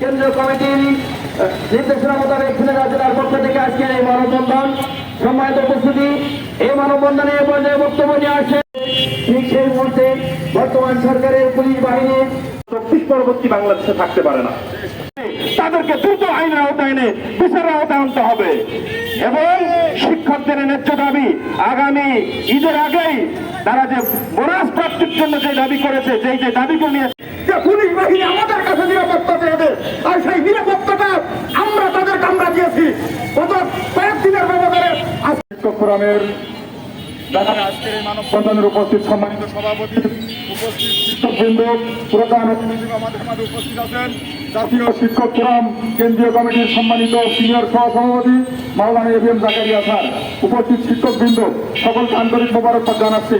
কেন্দ্রীয় কমিটির নির্দেশনা মোতাবেক ঝিনাইদহ জেলার পক্ষ থেকে আজকের এই মানববন্ধন, সম্মানিত উপস্থিতি, এই মানববন্ধনে এ পর্যায়ে বক্তব্য নিয়ে আসে। ঠিক সেই মুহূর্তে বর্তমান সরকারের পুলিশ বাহিনী চব্বিশ পরবর্তী বাংলাদেশে থাকতে পারে না। তাদেরকে দ্রুত আইনের আওতায় এনে বিচারের আওতায় আনতে হবে। এবং শিক্ষকদের ন্যায্য দাবি আগামী ঈদের আগেই তারা যে বোনাস প্রাপ্তির জন্য যে দাবি করেছে, যেই যে দাবিগুলো নিয়ে যে পুলিশ বাহিনী আমাদের কাছে নিরাপত্তা দেবে আর সেই নিরাপত্তাটা আমরা তাদেরকে আমরা দিয়েছি গত কয়েকদিনের ব্যবধানে ফোরামের আজকের এই উপস্থিত সম্মানিত সভাপতি উপস্থিত শিক্ষকবৃন্দ প্রধান আমাদের মাঝে উপস্থিত আছেন। জাতীয় শিক্ষক ফোরাম কেন্দ্রীয় কমিটির সম্মানিত সিনিয়র সহসভাপতি মাওলানা এফ এম জাকারিয়া স্যার উপস্থিত শিক্ষকবৃন্দ সকলকে আন্তরিক মোবারকবাদ জানাচ্ছি।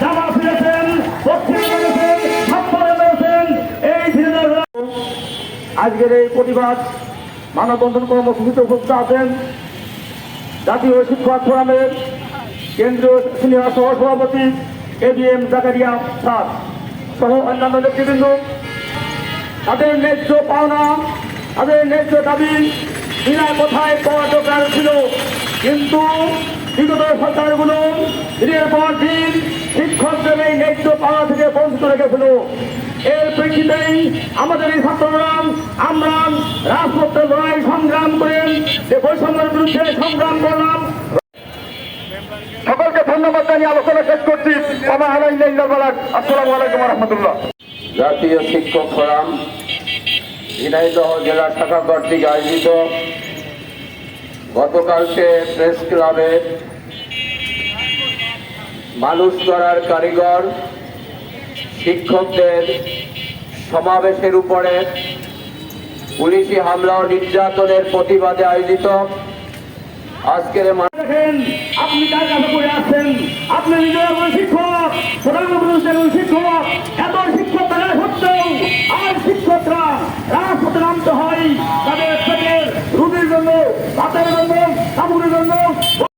জামা ফিরেছেন আজকের এই প্রতিবাদ মানববন্ধন কর্মসূচিতে উপস্থিত আছেন জাতীয় শিক্ষক ফোরামের কেন্দ্রীয় সিনিয়র সহসভাপতি A B M Zakaria sir সহ অন্যান্য নেতৃবৃন্দ তাদের ন্যায্য পাওনা, তাদের ন্যায্য দাবি বিনা কোথায় পাওয়া দরকার ছিল। কিন্তু বিগত সরকারগুলো দিনের পর দিন শিক্ষকদের এই ন্যায্য পাওয়া থেকে বঞ্চিত রেখেছিল। এর প্রেক্ষিতেই আমাদের এই ছাত্ররা আমরা রাজপথে সকলকে ধন্যবাদ জানিয়ে আলোচনা শেষ করছি। রহমতুল্লাহ জাতীয় শিক্ষক ফোরাম, ঝিনাইদহ জেলা শাখা কর্তৃক আয়োজিত গতকালকে প্রেস ক্লাবে মানুষ করার কারিগর শিক্ষকদের সমাবেশের উপরে পুলিশি হামলা ও নির্যাতনের প্রতিবাদে আয়োজিত। আজকের আপনি কার কাছে আসছেন আপনি নিজের শিক্ষক প্রধানমন্ত্রী শিক্ষক, এত শিক্ষক